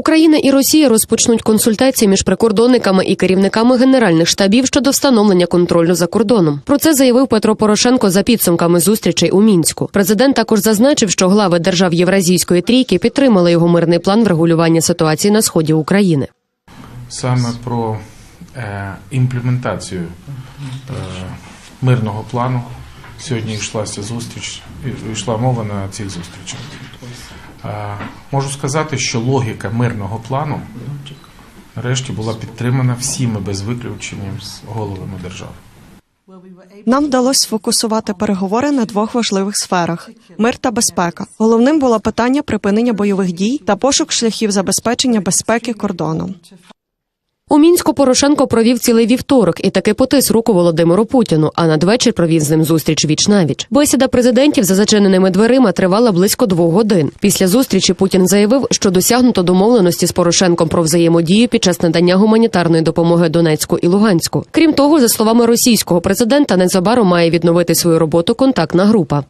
Україна і Росія розпочнуть консультації між прикордонниками і керівниками генеральних штабів щодо встановлення контролю за кордоном. Про це заявив Петро Порошенко за підсумками зустрічей у мінську. Президент також зазначив, що глави держав Євразійської трійки підтримали його мирний план врегулювання ситуації на сході України. саме про е, імплементацію е, мирного плану. Сьогодні йшлася зустріч, йшла мова на цих зустрічах. Е, можу сказати, що логіка мирного плану нарешті була підтримана всіми без виключення головами держав. Нам вдалося сфокусувати переговори на двох важливих сферах: мир та безпека. Головним було питання припинення бойових дій та пошук шляхів забезпечення безпеки кордоном. У мінську Порошенко провів цілий вівторок і таки потис руку Володимиру Путіну. А надвечір провів з ним зустріч віч навіч. Бесіда президентів за зачиненими дверима тривала близько двох годин. Після зустрічі Путін заявив, що досягнуто домовленості з Порошенком про взаємодію під час надання гуманітарної допомоги Донецьку і Луганську. Крім того, за словами російського президента, незабаром має відновити свою роботу контактна група.